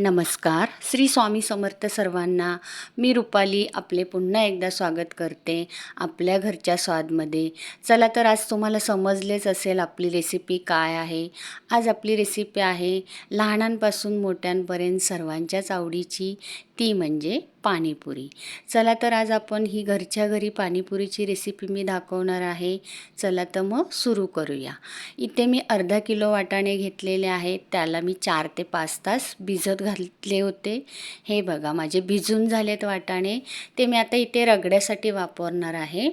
नमस्कार. श्री स्वामी समर्थ सर्वांना मी रुपाली आपले पुन्हा एकदा स्वागत करते आपल्या घरच्या स्वादमध्ये. चला तर आज तुम्हाला समजलेच असेल आपली रेसिपी काय आहे. आज आपली रेसिपी आहे लहानांपासून मोठ्यांपर्यंत सर्वांच्याच आवडीची ती म्हणजे पाणीपुरी. चला तर आज आपण ही घरच्या घरी पाणीपुरीची रेसिपी मी दाखवणार आहे. चला तर मग सुरू करूया. इथे मी अर्धा किलो वाटाणे घेतलेले आहेत. त्याला मी चार ते पाच तास भिजत घातले होते. हे बघा माझे भिजून झालेत वाटाणे. ते मी आता इथे रगड्यासाठी वापरणार आहे.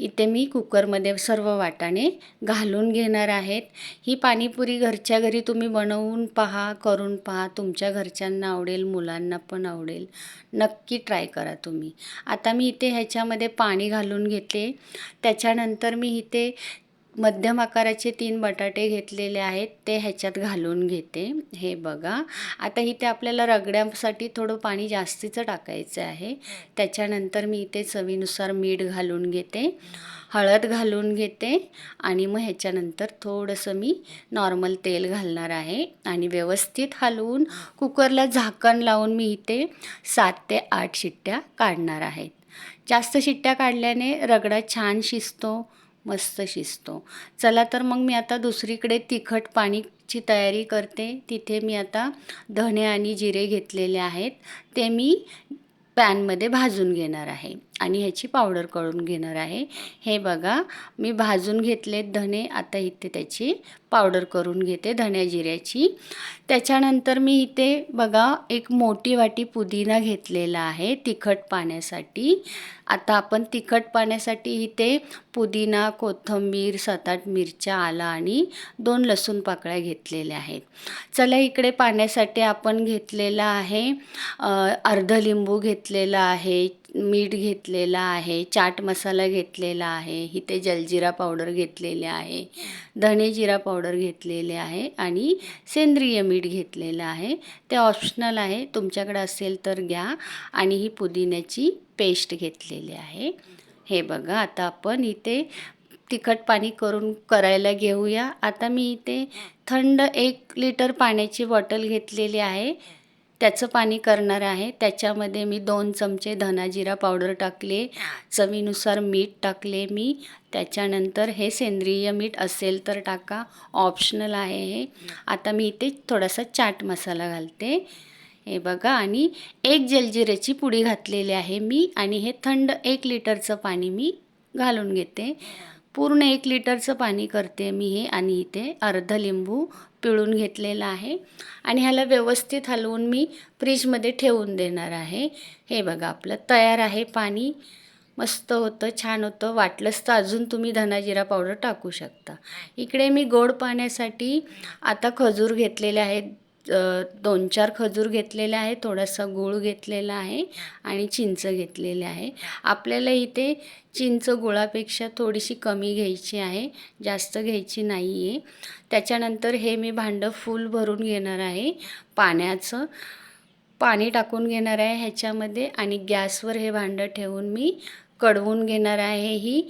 इथे मी कुकरमध्ये सर्व वाटाणे घालून घेणार आहेत. ही पाणीपुरी घरच्या घरी तुम्ही बनवून पहा करून पहा. तुमच्या घरच्यांना आवडेल मुलांना पण आवडेल. नक्की ट्राय करा तुम्ही. आता मी इथे ह्याच्यामध्ये पाणी घालून घेतले त्याच्यानंतर मी इथे मध्यम आकाराचे तीन बटाटे घेतलेले आहेत ते ह्याच्यात घालून घेते. हे बघा. आता इथे आपल्याला रगड्यासाठी थोडं पाणी जास्तीचं टाकायचं आहे. त्याच्यानंतर मी इथे चवीनुसार मीठ घालून घेते. हळद घालून घेते. आणि मग ह्याच्यानंतर थोडंसं मी नॉर्मल तेल घालणार आहे. आणि व्यवस्थित हलवून कुकरला झाकण लावून मी इथे सात ते आठ शिट्ट्या काढणार आहेत जास्त शिट्ट्या काढल्याने रगडा छान शिजतो. मस्त शिजतो. चला तर मग मी आता दुसरीकडे तिखट पाणीची तयारी करते. तिथे मी आता धणे आणि जिरे घेतलेले आहेत. ते मी पॅनमध्ये भाजून घेणार आहे. आणि ह्याची पावडर करून घेणार आहे. हे बघा मी भाजून घेतलेत धणे आता इथे त्याची पावडर करून घेते धण्या जिऱ्याची. त्याच्यानंतर मी इथे बघा एक मोठी वाटी पुदिना घेतलेला आहे तिखट पाण्यासाठी. आता आपण तिखट पाण्यासाठी इथे पुदिना कोथिंबीर सात आठ मिरच्या आला आणि दोन लसूण पाकळ्या घेतलेल्या आहेत. चला इकडे पाण्यासाठी आपण घेतलेला आहे अर्ध लिंबू घेतलेला आहे मीठ घेतलेलं आहे चाट मसाला घेतलेला आहे इथे जलजिरा पावडर घेतलेले आहे धणे जिरा पावडर घेतलेले आहे आणि सेंद्रिय मीठ घेतलेलं आहे. ते ऑप्शनल आहे तुमच्याकडे असेल तर घ्या आणि ही पुदिन्याची पेस्ट घेतलेली आहे. हे बघा आता आपण इथे तिखट पाणी करून करायला घेऊया. आता मी इथे थंड एक लिटर पाण्याची बॉटल घेतलेली आहे. त्याचं पाणी करणार आहे. त्याच्यामध्ये मी दोन चमचे धनाजिरा पावडर टाकले. चवीनुसार मीठ टाकले मी. त्याच्यानंतर हे सेंद्रिय मीठ असेल तर टाका. ऑप्शनल आहे हे. आता मी इथे थोडासा चाट मसाला घालते. हे बघा. आणि एक जलजिऱ्याची पुडी घातलेली आहे मी. आणि हे थंड एक लिटरचं पाणी मी घालून घेते. पूर्ण एक लिटरचं पाणी करते मी हे. आणि इथे अर्ध लिंबू पिळून घेतलेला आहे. आणि ह्याला व्यवस्थित हलवून मी फ्रीजमध्ये ठेवून देणार आहे. हे बघा आपलं तयार आहे पाणी. मस्त होतं छान होतं. वाटलंच तर अजून तुम्ही धनाजिरा पावडर टाकू शकता. इकडे मी गोड पाण्यासाठी आता खजूर घेतलेले आहेत. दोन चार खजूर घेतलेले आहे थोडासा गूळ घेतलेला आहे आणि चिंच घेतलेले आहे. आपल्याला इथे चिंच गुळापेक्षा थोडीशी कमी घ्यायची आहे जास्त घ्यायची नाही आहे त्याच्यानंतर हे मी भांडं फुल भरून घेणार आहे पाण्याचं. पाणी टाकून घेणार आहे ह्याच्यामध्ये आणि गॅसवर हे भांडं ठेवून मी कडवून घेणार आहे ही.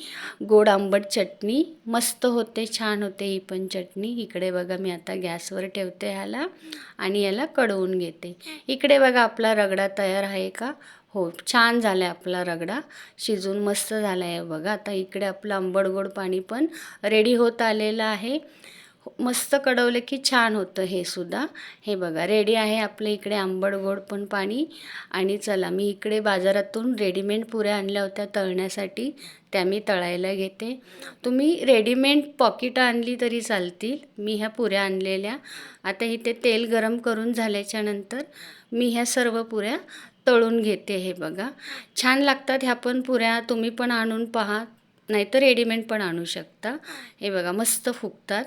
गोड आंबट चटणी. मस्त होते छान होते ही पण चटणी. इकडे बघा मी आता गॅसवर ठेवते ह्याला आणि याला कडवून घेते. इकडे बघा आपला रगडा तयार आहे का? हो छान झाला आहे आपला रगडा. शिजून मस्त झाला आहे बघा. आता इकडे आपलं आंबट गोड पाणी पण रेडी होत आलेलं आहे. मस्त कडवलं की छान होतं हे सुद्धा. हे बघा रेडी आहे आपल्या इकडे आंबट गोड पण पाणी. आणि चला मी इकडे बाजारातून रेडीमेड पुऱ्या आणल्या होत्या तळण्यासाठी. त्या मी तळायला घेते. तुम्ही रेडीमेड पॉकिटं आणली तरी चालतील. मी ह्या पुऱ्या आणलेल्या. आता इथे तेल गरम करून झाल्याच्यानंतर मी ह्या सर्व पुऱ्या तळून घेते हे बघा. छान लागतात ह्या पण पुऱ्या. तुम्ही पण आणून पहा. नाहीतर रेडीमेड पण आणू शकता. हे बघा मस्त फुगतात.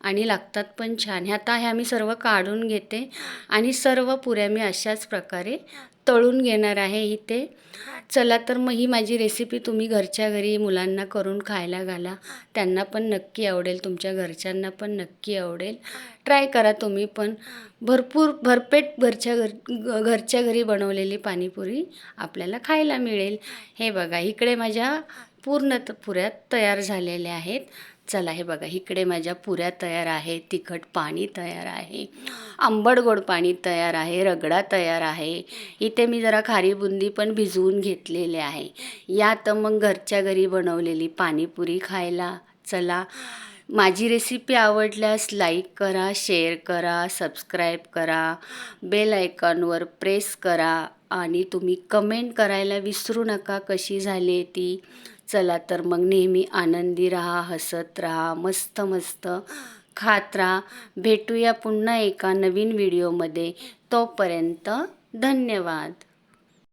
आणि लागतात पण छान. ह्या आता ह्या मी सर्व काढून घेते आणि सर्व पुऱ्या मी अशाच प्रकारे तळून घेणार आहे इथे. चला तर मग ही माझी रेसिपी तुम्ही घरच्या घरी मुलांना करून खायला घाला. त्यांना पण नक्की आवडेल तुमच्या घरच्यांना पण नक्की आवडेल. ट्राय करा तुम्ही पण. भरपूर भरपेट घरच्या घर घरच्या घरी बनवलेली पाणीपुरी आपल्याला खायला मिळेल. हे बघा इकडे माझ्या पूर्ण पुऱ्या तयार झालेल्या आहेत. चला हे बघा इकडे माझ्या पुऱ्या तयार आहे तिखट पाणी तयार आहे आंबट गोड पाणी तयार आहे रगडा तयार आहे. इथे मी जरा खारी बुंदी पण भिजवून घेतलेले आहे. यात मग घरच्या घरी बनवलेली पाणीपुरी खायला चला. माझी रेसिपी आवडल्यास लाईक करा शेअर करा सबस्क्राईब करा बेल आयकॉनवर प्रेस करा आणि तुम्ही कमेंट करायला विसरू नका कशी झाली ती. चला तर मग नेहमी आनंदी राहा हसत राहा मस्त मस्त खात राहा. भेटूया पुन्हा एका नवीन व्हिडिओमध्ये तोपर्यंत धन्यवाद.